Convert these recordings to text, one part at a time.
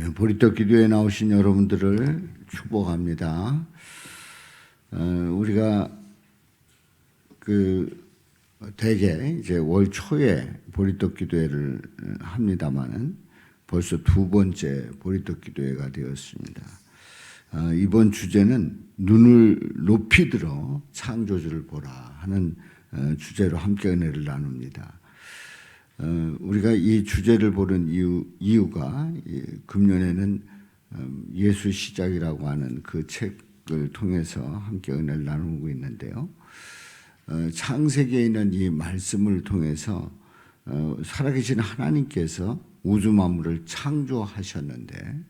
예, 보리떡 기도에 나오신 여러분들을 축복합니다. 어, 우리가 그 대개 이제 월 초에 보리떡 기도회를 합니다만은 벌써 두 번째 보리떡 기도회가 되었습니다. 어, 이번 주제는 눈을 높이 들어 창조주를 보라 하는 어, 주제로 함께 은혜를 나눕니다. 어, 우리가 이 주제를 보는 이유, 이유가 이 금년에는 음, 예수 시작이라고 하는 그 책을 통해서 함께 은혜를 나누고 있는데요. 어, 창세기에 있는 이 말씀을 통해서 어, 살아계신 하나님께서 우주 만물을 창조하셨는데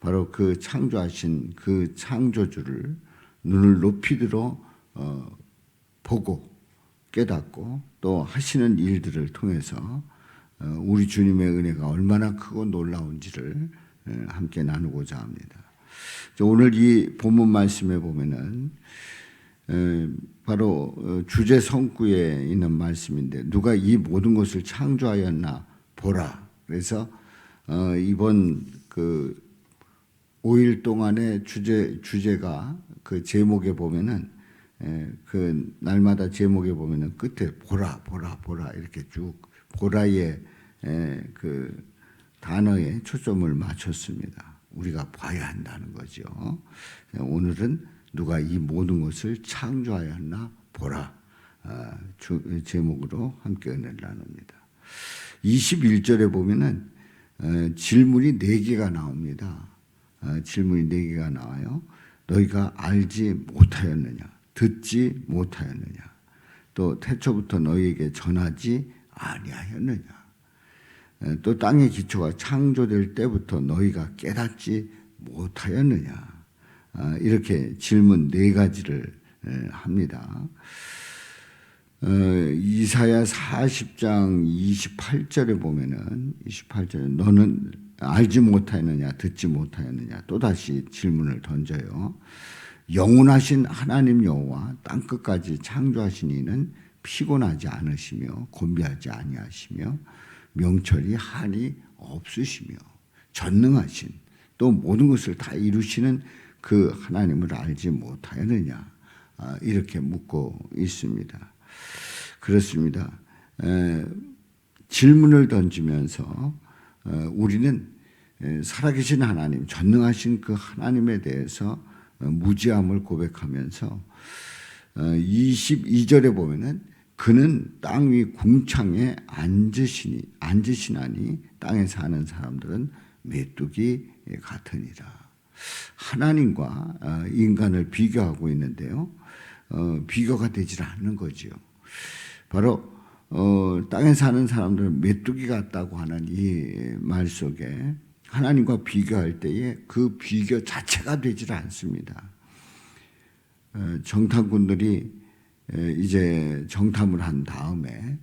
바로 그 창조하신 그 창조주를 눈을 높이 들어 어, 보고 깨닫고 또 하시는 일들을 통해서 어, 우리 주님의 은혜가 얼마나 크고 놀라운지를 어, 함께 나누고자 합니다. 오늘 이 본문 말씀에 보면은 어, 바로 주제 성구에 있는 말씀인데 누가 이 모든 것을 창조하였나 보라. 그래서 이번 그 5일 동안의 주제 주제가 그 제목에 보면은 그 날마다 제목에 보면은 끝에 보라 보라 보라 이렇게 쭉 보라의 그 단어에 초점을 맞췄습니다. 우리가 봐야 한다는 거죠. 오늘은 누가 이 모든 것을 창조하였나 보라 아, 제목으로 함께 은혜를 나눕니다. 21절에 보면은 질문이 네 개가 나옵니다. 아, 질문이 네 개가 나와요. 너희가 알지 못하였느냐, 듣지 못하였느냐, 또 태초부터 너희에게 전하지 아니하였느냐. 또 땅의 기초가 창조될 때부터 너희가 깨닫지 못하였느냐. 아, 이렇게 질문 네 가지를 합니다. 어, 이사야 40장 28절에 보면은 28절에 너는 알지 못하였느냐 듣지 못하였느냐 또다시 질문을 던져요. 영원하신 하나님 여호와 땅 끝까지 창조하신 이는 피곤하지 않으시며 곤비하지 아니하시며 명철이 한이 없으시며 전능하신 또 모든 것을 다 이루시는 그 하나님을 알지 못하였느냐 아, 이렇게 묻고 있습니다. 그렇습니다. 질문을 던지면서 어, 우리는 살아계신 하나님, 전능하신 그 하나님에 대해서 어, 무지함을 고백하면서 22절에 어, 보면은 그는 땅 위 궁창에 앉으시니 앉으시나니 땅에 사는 사람들은 메뚜기 같으니라. 하나님과 어, 인간을 비교하고 있는데요. 어, 비교가 되질 않는 거죠. 바로 어, 땅에 사는 사람들은 메뚜기 같다고 하는 이 말 속에 하나님과 비교할 때에 그 비교 자체가 되질 않습니다. 어, 정탐꾼들이 이제 정탐을 한 다음에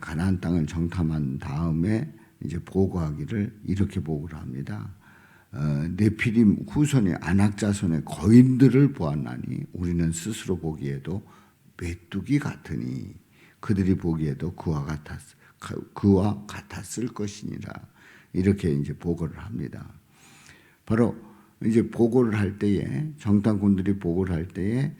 가나안 땅을 정탐한 다음에 이제 보고하기를 이렇게 보고를 합니다. 어, 네피림 후손의 안악자손의 거인들을 보았나니 우리는 스스로 보기에도 메뚜기 같으니 그들이 보기에도 그와 같았 그와 같았을 것이니라 이렇게 이제 보고를 합니다. 바로 이제 보고를 할 때에 정탐꾼들이 보고를 할 때에 에,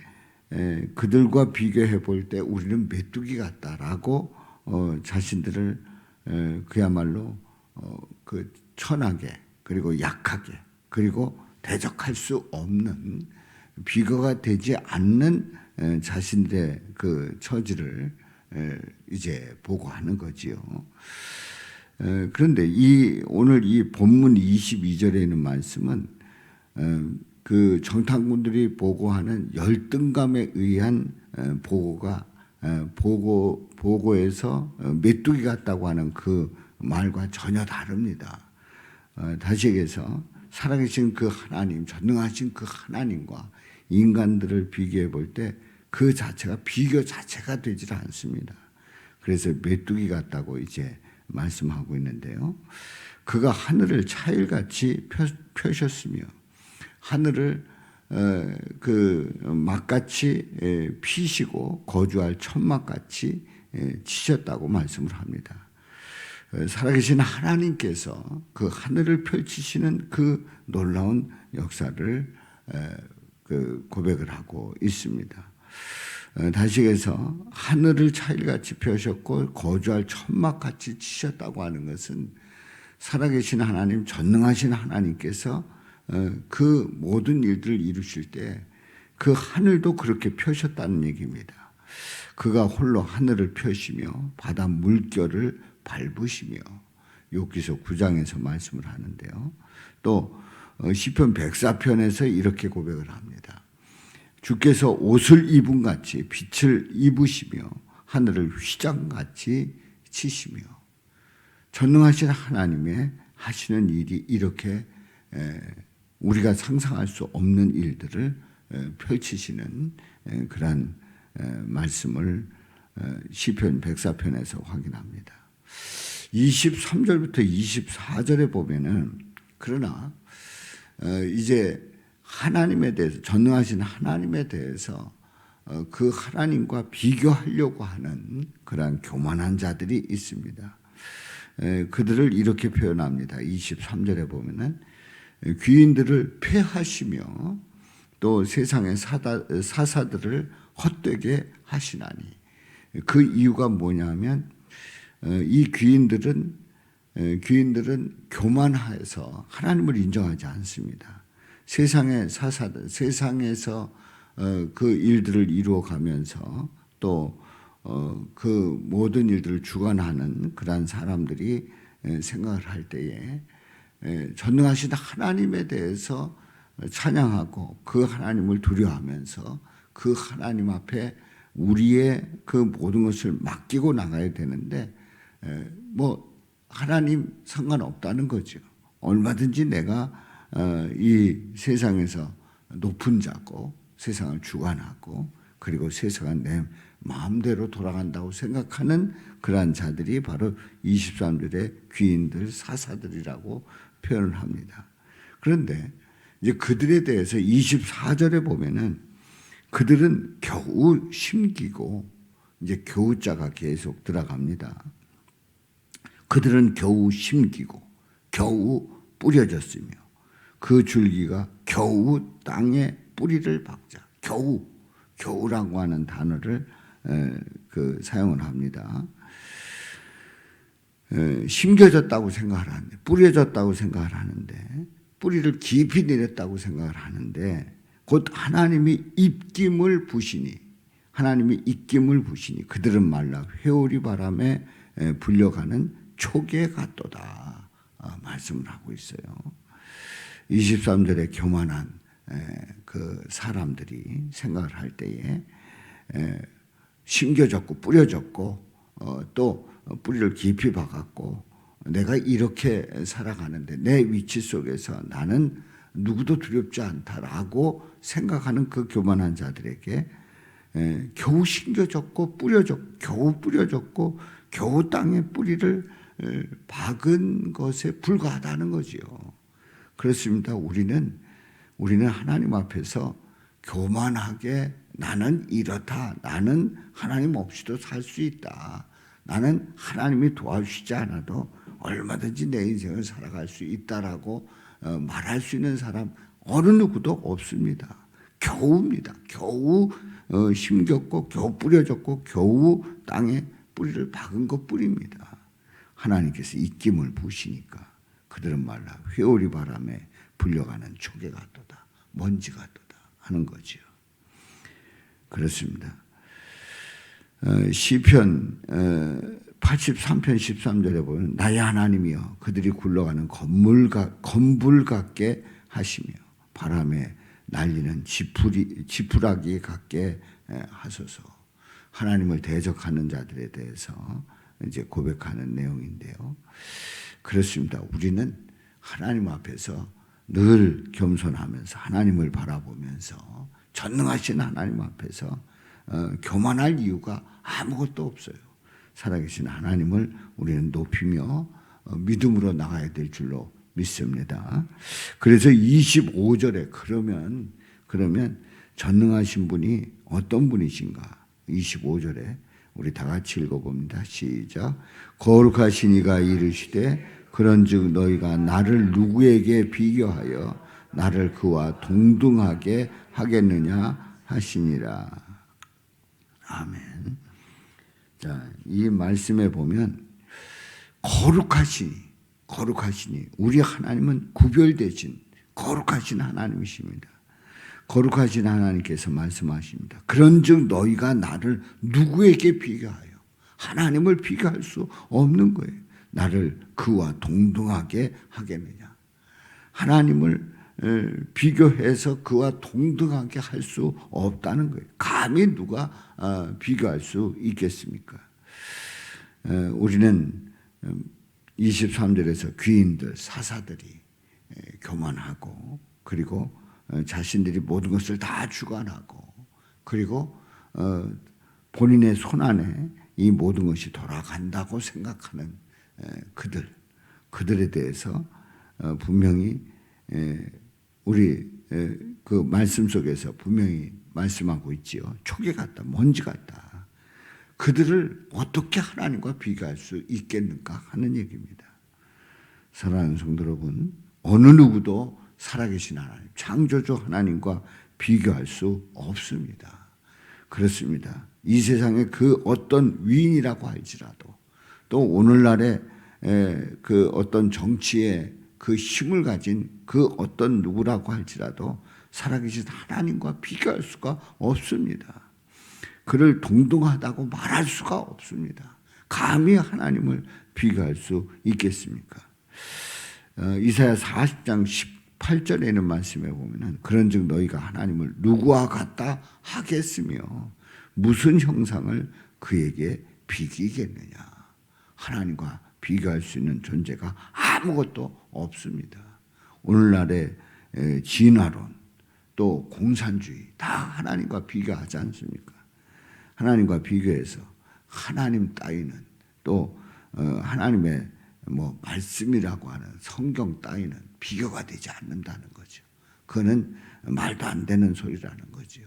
그들과 비교해 볼 때 우리는 메뚜기 같다라고 어, 자신들을 에, 그야말로 어, 그 천하게 그리고 약하게 그리고 대적할 수 없는 비교가 되지 않는 에, 자신들의 그 처지를 에, 이제 보고 하는 거지요. 에, 그런데 이 오늘 이 본문 22절에 있는 말씀은 그 정탐꾼들이 보고하는 열등감에 의한 보고가 보고 보고에서 어, 메뚜기 같다고 하는 그 말과 전혀 다릅니다. 어, 다시 얘기해서 살아계신 그 하나님, 전능하신 그 하나님과 인간들을 비교해 볼 때 그 자체가 비교 자체가 되질 않습니다. 그래서 메뚜기 같다고 이제 말씀하고 있는데요. 그가 하늘을 차일같이 펴셨으며 하늘을 어, 그 막같이 피시고 거주할 천막같이 치셨다고 말씀을 합니다. 어, 살아계신 하나님께서 그 하늘을 펼치시는 그 놀라운 역사를 에, 그 고백을 하고 있습니다. 어, 다시 해서 하늘을 차일같이 펴셨고 거주할 천막같이 치셨다고 하는 것은 살아계신 하나님 전능하신 하나님께서 어, 그 모든 일들을 이루실 때 그 하늘도 그렇게 펴셨다는 얘기입니다. 그가 홀로 하늘을 펴시며 바다 물결을 밟으시며 욥기서 9장에서 말씀을 하는데요. 또 어, 시편 104편에서 이렇게 고백을 합니다. 주께서 옷을 입은 같이 빛을 입으시며 하늘을 휘장같이 치시며 전능하신 하나님의 하시는 일이 이렇게 우리가 상상할 수 없는 일들을 펼치시는 그러한 말씀을 시편 104편에서 확인합니다. 23절부터 24절에 보면은 그러나 어, 이제 하나님에 대해서 전능하신 하나님에 대해서 어, 그 하나님과 비교하려고 하는 그러한 교만한 자들이 있습니다. 그들을 이렇게 표현합니다. 23절에 보면은 귀인들을 폐하시며 또 세상의 사다, 사사들을 헛되게 하시나니 그 이유가 뭐냐면 어, 이 귀인들은 귀인들은 교만해서 하나님을 인정하지 않습니다. 세상의 사사들, 세상에서 어, 그 일들을 이루어가면서 또 그 모든 일들을 주관하는 그러한 사람들이 생각을 할 때에 전능하신 하나님에 대해서 찬양하고 그 하나님을 두려워하면서 그 하나님 앞에 우리의 그 모든 것을 맡기고 나가야 되는데 뭐 하나님 상관없다는 거죠. 얼마든지 내가 어, 이 세상에서 높은 자고 세상을 주관하고 그리고 세상은 내 마음대로 돌아간다고 생각하는 그러한 자들이 바로 23들의 귀인들 사사들이라고 표현을 합니다. 그런데 이제 그들에 대해서 24절에 보면은 그들은 겨우 심기고 이제 겨우자가 계속 들어갑니다. 그들은 겨우 심기고 겨우 뿌려졌으며 그 줄기가 겨우 땅에 뿌리를 박자. 겨우 겨우라고 하는 단어를 그 사용을 합니다. 심겨졌다고 생각을 하는데 뿌려졌다고 생각을 하는데 뿌리를 깊이 내렸다고 생각을 하는데 곧 하나님이 입김을 부시니 하나님이 입김을 부시니 그들은 말라 회오리 바람에 불려가는 초계 같도다 어, 말씀을 하고 있어요. 23절에 교만한 그 사람들이 생각을 할 때에 심겨졌고 뿌려졌고 어, 또 뿌리를 깊이 박았고 내가 이렇게 살아가는데 내 위치 속에서 나는 누구도 두렵지 않다라고 생각하는 그 교만한 자들에게 에, 겨우 심겨졌고 뿌려졌고 겨우 뿌려졌고 겨우 땅에 뿌리를 에, 박은 것에 불과하다는 거지요. 그렇습니다. 우리는 우리는 하나님 앞에서 교만하게 나는 이렇다. 나는 하나님 없이도 살 수 있다. 나는 하나님이 도와주시지 않아도 얼마든지 내 인생을 살아갈 수 있다라고 어, 말할 수 있는 사람 어느 누구도 없습니다. 겨우입니다. 겨우 어, 심겼고 겨우 뿌려졌고 겨우 땅에 뿌리를 박은 것 뿐입니다. 하나님께서 입김을 부시니까 그들은 말라 회오리 바람에 불려가는 초계 같도다 먼지 같도다 하는 거지요. 그렇습니다. 어, 시편 83편 13절에 보면 나의 하나님이여 그들이 굴러가는 건물 건불 같게 하시며 바람에 날리는 지푸리 지푸라기 같게 하소서. 하나님을 대적하는 자들에 대해서 이제 고백하는 내용인데요. 그렇습니다. 우리는 하나님 앞에서 늘 겸손하면서 하나님을 바라보면서 전능하신 하나님 앞에서 어, 교만할 이유가 아무것도 없어요. 살아계신 하나님을 우리는 높이며 어, 믿음으로 나가야 될 줄로 믿습니다. 그래서 25절에 그러면 그러면 전능하신 분이 어떤 분이신가? 25절에 우리 다 같이 읽어봅니다. 시작. 거룩하신 이가 이르시되 그런즉 너희가 나를 누구에게 비교하여 나를 그와 동등하게 하겠느냐 하시니라. 아멘. 자, 이 말씀에 보면 거룩하시니 거룩하시니 우리 하나님은 구별되신 거룩하신 하나님이십니다. 거룩하신 하나님께서 말씀하십니다. 그런즉 너희가 나를 누구에게 비교하여 하나님을 비교할 수 없는 거예요. 나를 그와 동등하게 하겠느냐. 하나님을 에, 비교해서 그와 동등하게 할 수 없다는 거예요. 감히 누가 아, 비교할 수 있겠습니까? 에, 우리는 23절에서 귀인들, 사사들이 에, 교만하고 그리고 어, 자신들이 모든 것을 다 주관하고 그리고 어, 본인의 손 안에 이 모든 것이 돌아간다고 생각하는 에, 그들 그들에 대해서 어, 분명히 에, 우리 에, 그 말씀 속에서 분명히 말씀하고 있지요. 초계 같다, 먼지 같다. 그들을 어떻게 하나님과 비교할 수 있겠는가 하는 얘기입니다. 사랑하는 성도 여러분, 어느 누구도 살아계신 하나님, 창조주 하나님과 비교할 수 없습니다. 그렇습니다. 이 세상에 그 어떤 위인이라고 할지라도 또 오늘날의 그 어떤 정치의 그 힘을 가진 그 어떤 누구라고 할지라도 살아계신 하나님과 비교할 수가 없습니다. 그를 동등하다고 말할 수가 없습니다. 감히 하나님을 비교할 수 있겠습니까? 어, 이사야 40장 18절에 있는 말씀에 보면은 그런즉 너희가 하나님을 누구와 같다 하겠으며 무슨 형상을 그에게 비기겠느냐? 하나님과 비교할 수 있는 존재가 아무것도 없습니다. 오늘날의 진화론 또 공산주의 다 하나님과 비교하지 않습니까? 하나님과 비교해서 하나님 따위는 또 어, 하나님의 뭐 말씀이라고 하는 성경 따위는 비교가 되지 않는다는 거죠. 그거는 말도 안 되는 소리라는 거죠.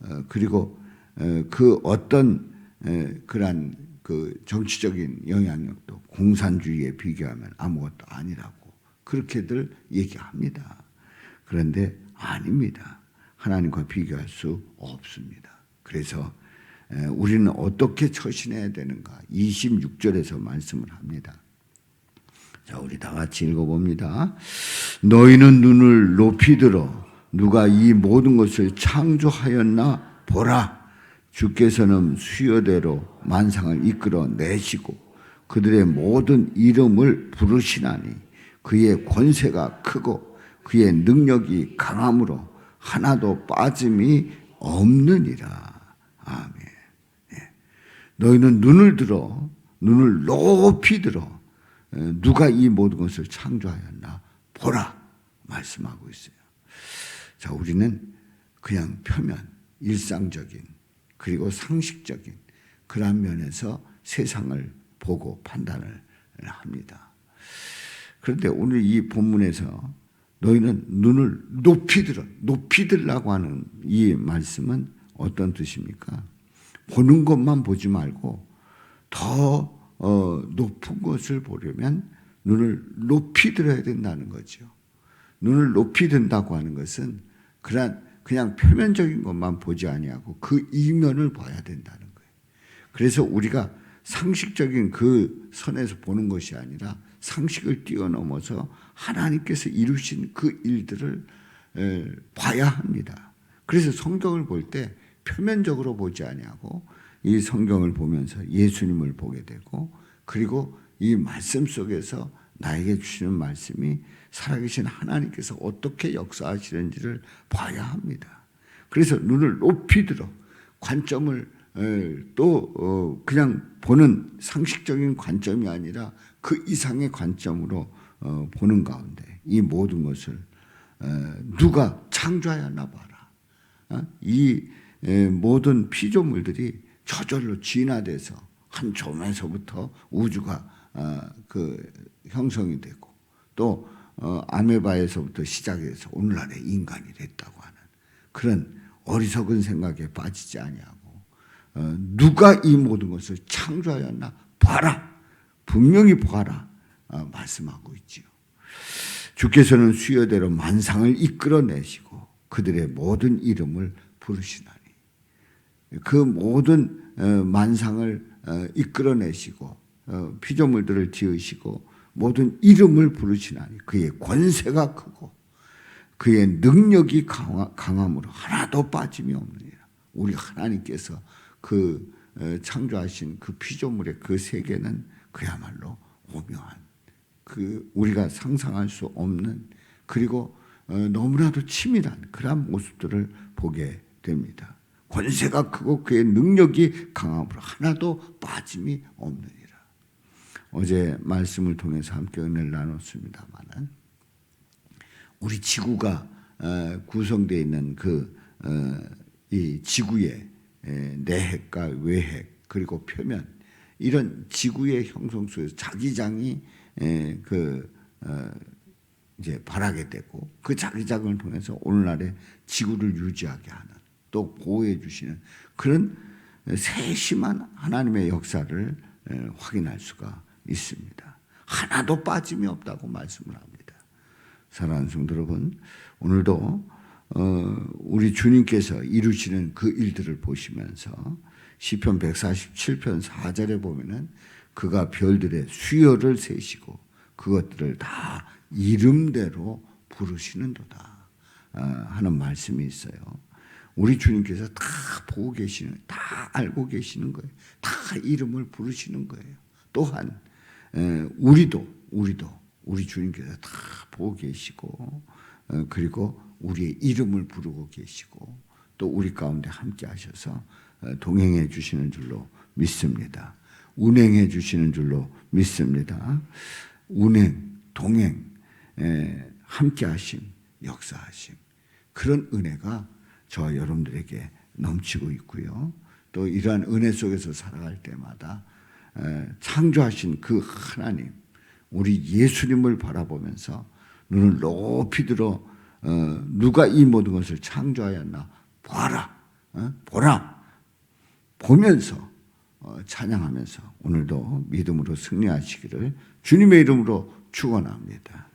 어, 그리고 어, 그 어떤 그러한 그 정치적인 영향력도 공산주의에 비교하면 아무것도 아니라고 그렇게들 얘기합니다. 그런데 아닙니다. 하나님과 비교할 수 없습니다. 그래서 우리는 어떻게 처신해야 되는가? 26절에서 말씀을 합니다. 자, 우리 다 같이 읽어봅니다. 너희는 눈을 높이 들어 누가 이 모든 것을 창조하였나 보라. 주께서는 수요대로 만상을 이끌어 내시고 그들의 모든 이름을 부르시나니 그의 권세가 크고 그의 능력이 강함으로 하나도 빠짐이 없느니라. 아멘. 예. 너희는 눈을 들어 눈을 높이 들어 누가 이 모든 것을 창조하였나 보라 말씀하고 있어요. 자, 우리는 그냥 표면 일상적인 그리고 상식적인 그런 면에서 세상을 보고 판단을 합니다. 그런데 오늘 이 본문에서 너희는 눈을 높이 들어, 높이 들라고 하는 이 말씀은 어떤 뜻입니까? 보는 것만 보지 말고 더 어, 높은 것을 보려면 눈을 높이 들어야 된다는 거죠. 눈을 높이 든다고 하는 것은 그런 그냥 표면적인 것만 보지 아니하고 그 이면을 봐야 된다는 거예요. 그래서 우리가 상식적인 그 선에서 보는 것이 아니라 상식을 뛰어넘어서 하나님께서 이루신 그 일들을 봐야 합니다. 그래서 성경을 볼 때 표면적으로 보지 아니하고 이 성경을 보면서 예수님을 보게 되고 그리고 이 말씀 속에서 나에게 주시는 말씀이 살아계신 하나님께서 어떻게 역사하시는지를 봐야 합니다. 그래서 눈을 높이 들어 관점을 또 어, 그냥 보는 상식적인 관점이 아니라 그 이상의 관점으로 어, 보는 가운데 이 모든 것을 누가 창조하였나 봐라. 어? 이 모든 피조물들이 저절로 진화돼서 한 점에서부터 우주가 그 형성이 되고 또 아메바에서부터 시작해서 오늘날의 인간이 됐다고 하는 그런 어리석은 생각에 빠지지 아니하고 어, 누가 이 모든 것을 창조하였나 봐라 분명히 봐라 어, 말씀하고 있지요. 주께서는 수여대로 만상을 이끌어내시고 그들의 모든 이름을 부르시나니 그 모든 어, 만상을 어, 이끌어내시고 어, 피조물들을 지으시고 모든 이름을 부르시나니 그의 권세가 크고 그의 능력이 강하- 강함으로 하나도 빠짐이 없느니라. 우리 하나님께서 그 어, 창조하신 그 피조물의 그 세계는 그야말로 오묘한 그 우리가 상상할 수 없는 그리고 어, 너무나도 치밀한 그러한 모습들을 보게 됩니다. 권세가 크고 그의 능력이 강함으로 하나도 빠짐이 없느니라. 어제 말씀을 통해서 함께 은혜를 나눴습니다만은 우리 지구가 어, 구성되어 있는 그 이 지구의 에, 내핵과 외핵 그리고 표면 이런 지구의 형성 속에서 자기장이 에, 그 어, 이제 발하게 되고 그 자기장을 통해서 오늘날의 지구를 유지하게 하는 또 보호해 주시는 그런 세심한 하나님의 역사를 에, 확인할 수가 있습니다. 하나도 빠짐이 없다고 말씀을 합니다. 사랑하는 성도 여러분, 오늘도 어, 우리 주님께서 이루시는 그 일들을 보시면서 시편 147편 4절에 보면은 그가 별들의 수요를 세시고 그것들을 다 이름대로 부르시는도다 아, 하는 말씀이 있어요. 우리 주님께서 다 보고 계시는, 다 알고 계시는 거예요. 다 이름을 부르시는 거예요. 또한 에, 우리도 우리도 우리 주님께서 다 보고 계시고 어, 그리고 우리의 이름을 부르고 계시고 또 우리 가운데 함께 하셔서 어, 동행해 주시는 줄로 믿습니다. 운행해 주시는 줄로 믿습니다. 운행, 동행, 에, 함께 하심, 역사하심 그런 은혜가 저 여러분들에게 넘치고 있고요. 또 이러한 은혜 속에서 살아갈 때마다 에, 창조하신 그 하나님, 우리 예수님을 바라보면서 눈을 높이 들어 어, 누가 이 모든 것을 창조하였나 봐라, 어? 보라, 보면서 어, 찬양하면서 오늘도 믿음으로 승리하시기를 주님의 이름으로 축원합니다.